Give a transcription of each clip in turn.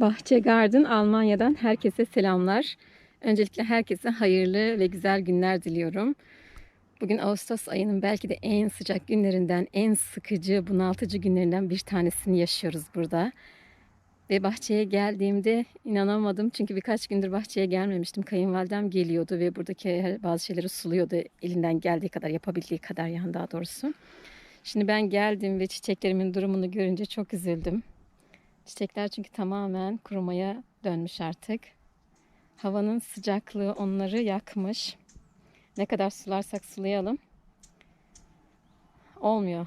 Bahçe Garden Almanya'dan herkese selamlar. Öncelikle herkese hayırlı ve güzel günler diliyorum. Bugün Ağustos ayının belki de en sıcak günlerinden, en sıkıcı, bunaltıcı günlerinden bir tanesini yaşıyoruz burada. Ve bahçeye geldiğimde inanamadım çünkü birkaç gündür bahçeye gelmemiştim. Kayınvalidem geliyordu ve buradaki bazı şeyleri suluyordu elinden geldiği kadar, yapabildiği kadar yani daha doğrusu. Şimdi ben geldim ve çiçeklerimin durumunu görünce çok üzüldüm. Çiçekler çünkü tamamen kurumaya dönmüş artık. Havanın sıcaklığı onları yakmış. Ne kadar sularsak sulayalım. Olmuyor.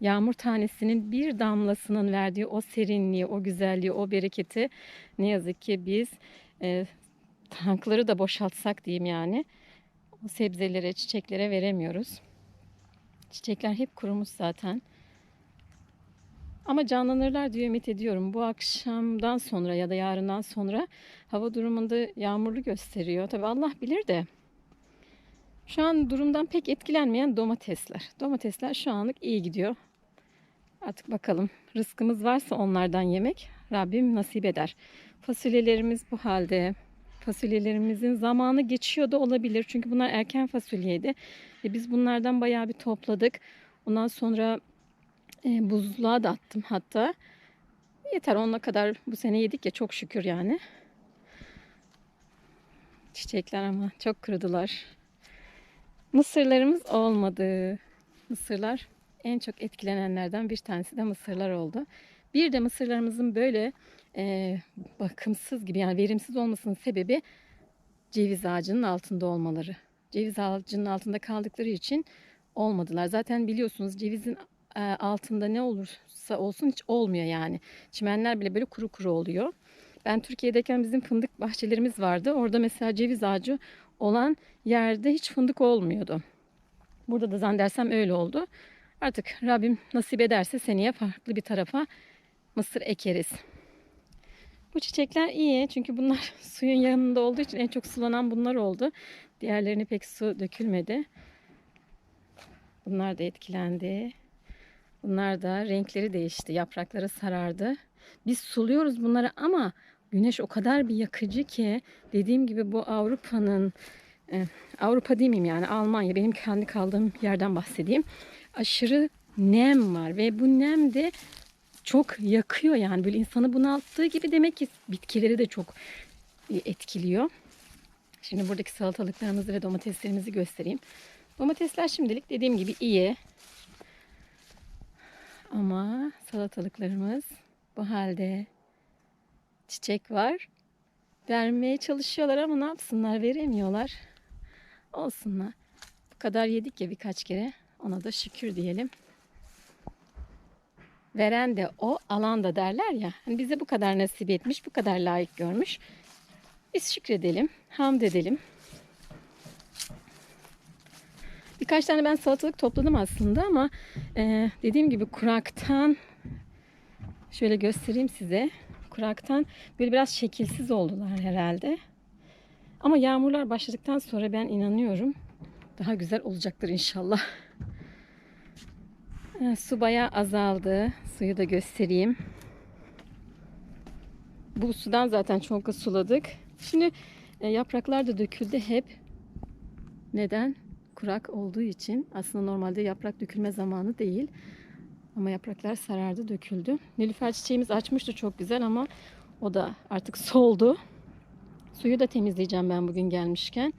Yağmur tanesinin bir damlasının verdiği o serinliği, o güzelliği, o bereketi ne yazık ki biz e, tankları da boşaltsak diyeyim yani. O sebzelere, çiçeklere veremiyoruz. Çiçekler hep kurumuş zaten. Ama canlanırlar diye ümit ediyorum. Bu akşamdan sonra ya da yarından sonra hava durumunda yağmurlu gösteriyor. Tabi Allah bilir de. Şu an durumdan pek etkilenmeyen domatesler. Domatesler şu anlık iyi gidiyor. Artık bakalım rızkımız varsa onlardan yemek Rabbim nasip eder. Fasulyelerimiz bu halde. Fasulyelerimizin zamanı geçiyor da olabilir. Çünkü bunlar erken fasulyeydi. Ve biz bunlardan bayağı bir topladık. Ondan sonra e, buzluğa da attım hatta. Yeter onunla kadar bu sene yedik ya çok şükür yani. Çiçekler ama çok kurudular. Mısırlarımız olmadı. Mısırlar en çok etkilenenlerden bir tanesi de mısırlar oldu. Bir de mısırlarımızın böyle e, bakımsız gibi yani verimsiz olmasının sebebi ceviz ağacının altında olmaları. Ceviz ağacının altında kaldıkları için olmadılar. Zaten biliyorsunuz cevizin altında ne olursa olsun hiç olmuyor yani. Çimenler bile böyle kuru kuru oluyor. Ben Türkiye'deyken bizim fındık bahçelerimiz vardı. Orada mesela ceviz ağacı olan yerde hiç fındık olmuyordu. Burada da zannedersem öyle oldu. Artık Rabbim nasip ederse seneye farklı bir tarafa mısır ekeriz. Bu çiçekler iyi çünkü bunlar suyun yanında olduğu için en çok sulanan bunlar oldu. Diğerlerine pek su dökülmedi. Bunlar da etkilendi. Bunlar da renkleri değişti. Yaprakları sarardı. Biz suluyoruz bunları ama güneş o kadar bir yakıcı ki dediğim gibi bu Avrupa'nın e, Avrupa değil miyim yani Almanya benim kendi kaldığım yerden bahsedeyim. Aşırı nem var ve bu nem de çok yakıyor yani böyle insanı bunalttığı gibi demek ki bitkileri de çok etkiliyor. Şimdi buradaki salatalıklarımızı ve domateslerimizi göstereyim. Domatesler şimdilik dediğim gibi iyi. Ama salatalıklarımız bu halde çiçek var. Vermeye çalışıyorlar ama ne yapsınlar veremiyorlar. Olsunlar. Bu kadar yedik ya birkaç kere. Ona da şükür diyelim. Veren de o, alan da derler ya. Hani bize bu kadar nasip etmiş, bu kadar layık görmüş. Biz şükredelim, hamd edelim. Birkaç tane ben salatalık topladım aslında ama e, dediğim gibi kuraktan şöyle göstereyim size. Kuraktan böyle biraz şekilsiz oldular herhalde. Ama yağmurlar başladıktan sonra ben inanıyorum daha güzel olacaktır inşallah. E, su bayağı azaldı. Suyu da göstereyim. Bu sudan zaten çok suladık. Şimdi e, yapraklar da döküldü hep. Neden? Kurak olduğu için aslında normalde yaprak dökülme zamanı değil. Ama yapraklar sarardı, döküldü. Nilüfer çiçeğimiz açmıştı çok güzel ama o da artık soldu. Suyu da temizleyeceğim ben bugün gelmişken.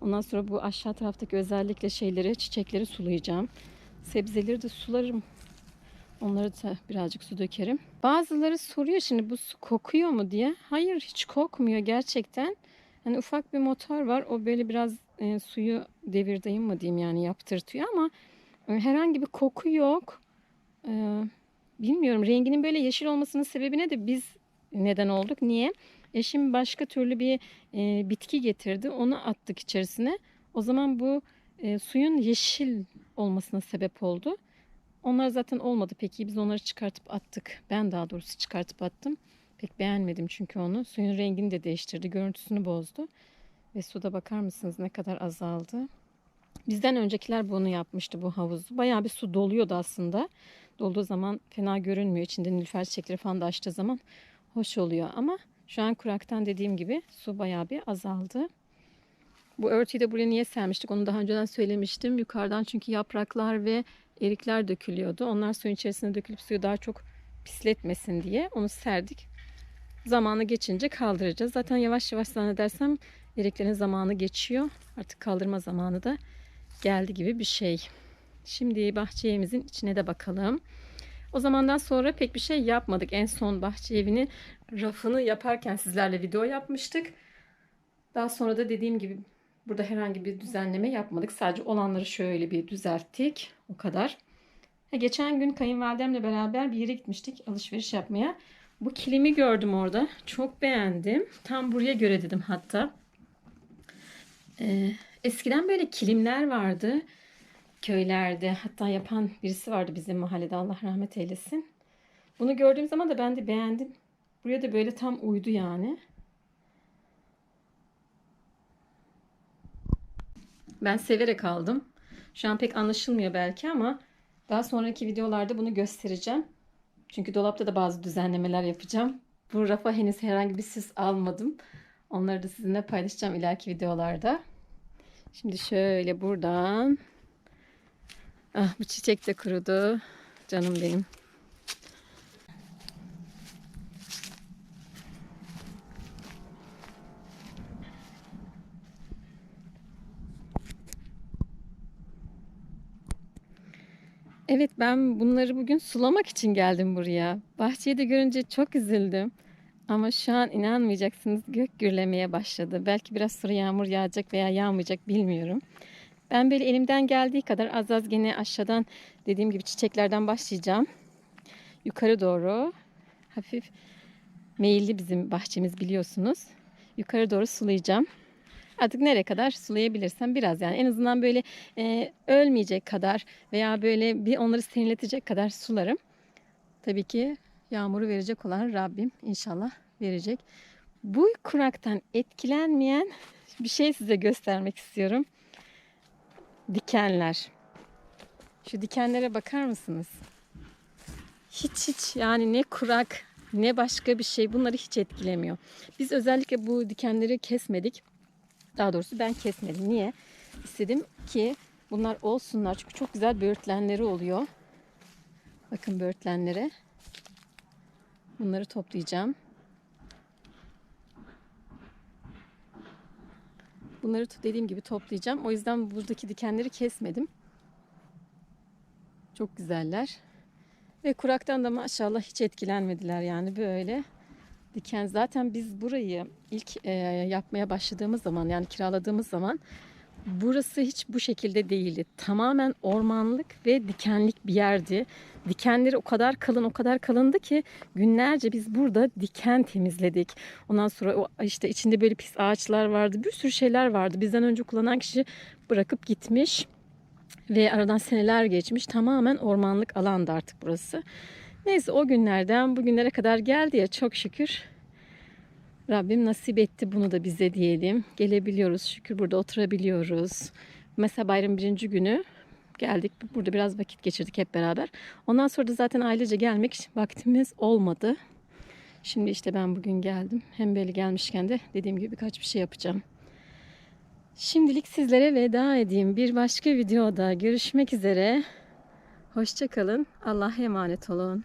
Ondan sonra bu aşağı taraftaki özellikle şeyleri, çiçekleri sulayacağım. Sebzeleri de sularım. Onları da birazcık su dökerim. Bazıları soruyor şimdi bu su kokuyor mu diye. Hayır hiç kokmuyor gerçekten. Hani ufak bir motor var. O böyle biraz e, suyu devirdeyim mı diyeyim yani yaptırtıyor ama e, herhangi bir koku yok. E, bilmiyorum renginin böyle yeşil olmasının sebebine de biz neden olduk. Niye? Eşim başka türlü bir e, bitki getirdi. Onu attık içerisine. O zaman bu e, suyun yeşil olmasına sebep oldu. Onlar zaten olmadı peki. Biz onları çıkartıp attık. Ben daha doğrusu çıkartıp attım. Pek beğenmedim çünkü onu. Suyun rengini de değiştirdi. Görüntüsünü bozdu. Ve suda bakar mısınız ne kadar azaldı. Bizden öncekiler bunu yapmıştı bu havuzu. Bayağı bir su doluyordu aslında. Dolduğu zaman fena görünmüyor. İçinde nilüfer çiçekleri falan da açtığı zaman hoş oluyor. Ama şu an kuraktan dediğim gibi su bayağı bir azaldı. Bu örtüyü de buraya niye sermiştik onu daha önceden söylemiştim. Yukarıdan çünkü yapraklar ve erikler dökülüyordu. Onlar suyun içerisine dökülüp suyu daha çok pisletmesin diye onu serdik. Zamanı geçince kaldıracağız. Zaten yavaş yavaş zannedersem eriklerin zamanı geçiyor. Artık kaldırma zamanı da geldi gibi bir şey. Şimdi bahçemizin içine de bakalım. O zamandan sonra pek bir şey yapmadık. En son bahçe evini rafını yaparken sizlerle video yapmıştık. Daha sonra da dediğim gibi burada herhangi bir düzenleme yapmadık. Sadece olanları şöyle bir düzelttik. O kadar. Geçen gün kayınvalidemle beraber bir yere gitmiştik alışveriş yapmaya. Bu kilimi gördüm orada. Çok beğendim. Tam buraya göre dedim hatta. Ee, eskiden böyle kilimler vardı köylerde. Hatta yapan birisi vardı bizim mahallede. Allah rahmet eylesin. Bunu gördüğüm zaman da ben de beğendim. Buraya da böyle tam uydu yani. Ben severek aldım. Şu an pek anlaşılmıyor belki ama daha sonraki videolarda bunu göstereceğim. Çünkü dolapta da bazı düzenlemeler yapacağım. Bu rafa henüz herhangi bir süs almadım. Onları da sizinle paylaşacağım ileriki videolarda. Şimdi şöyle buradan. Ah bu çiçek de kurudu. Canım benim. Evet ben bunları bugün sulamak için geldim buraya. Bahçeyi de görünce çok üzüldüm. Ama şu an inanmayacaksınız gök gürlemeye başladı. Belki biraz sonra yağmur yağacak veya yağmayacak bilmiyorum. Ben böyle elimden geldiği kadar az az gene aşağıdan dediğim gibi çiçeklerden başlayacağım. Yukarı doğru hafif meyilli bizim bahçemiz biliyorsunuz. Yukarı doğru sulayacağım. Artık nereye kadar sulayabilirsem biraz yani en azından böyle e, ölmeyecek kadar veya böyle bir onları serinletecek kadar sularım. Tabii ki yağmuru verecek olan Rabbim inşallah verecek. Bu kuraktan etkilenmeyen bir şey size göstermek istiyorum. Dikenler. Şu dikenlere bakar mısınız? Hiç hiç yani ne kurak ne başka bir şey bunları hiç etkilemiyor. Biz özellikle bu dikenleri kesmedik. Daha doğrusu ben kesmedim. Niye? İstedim ki bunlar olsunlar. Çünkü çok güzel böğürtlenleri oluyor. Bakın böğürtlenlere. Bunları toplayacağım. Bunları dediğim gibi toplayacağım. O yüzden buradaki dikenleri kesmedim. Çok güzeller. Ve kuraktan da maşallah hiç etkilenmediler yani böyle diken. Zaten biz burayı ilk e, yapmaya başladığımız zaman yani kiraladığımız zaman burası hiç bu şekilde değildi. Tamamen ormanlık ve dikenlik bir yerdi. Dikenleri o kadar kalın o kadar kalındı ki günlerce biz burada diken temizledik. Ondan sonra o işte içinde böyle pis ağaçlar vardı. Bir sürü şeyler vardı. Bizden önce kullanan kişi bırakıp gitmiş. Ve aradan seneler geçmiş. Tamamen ormanlık alandı artık burası. Neyse o günlerden bugünlere kadar geldi ya çok şükür. Rabbim nasip etti bunu da bize diyelim. Gelebiliyoruz şükür burada oturabiliyoruz. Mesela bayram birinci günü geldik. Burada biraz vakit geçirdik hep beraber. Ondan sonra da zaten ailece gelmek vaktimiz olmadı. Şimdi işte ben bugün geldim. Hem böyle gelmişken de dediğim gibi birkaç bir şey yapacağım. Şimdilik sizlere veda edeyim. Bir başka videoda görüşmek üzere. Hoşçakalın. Allah'a emanet olun.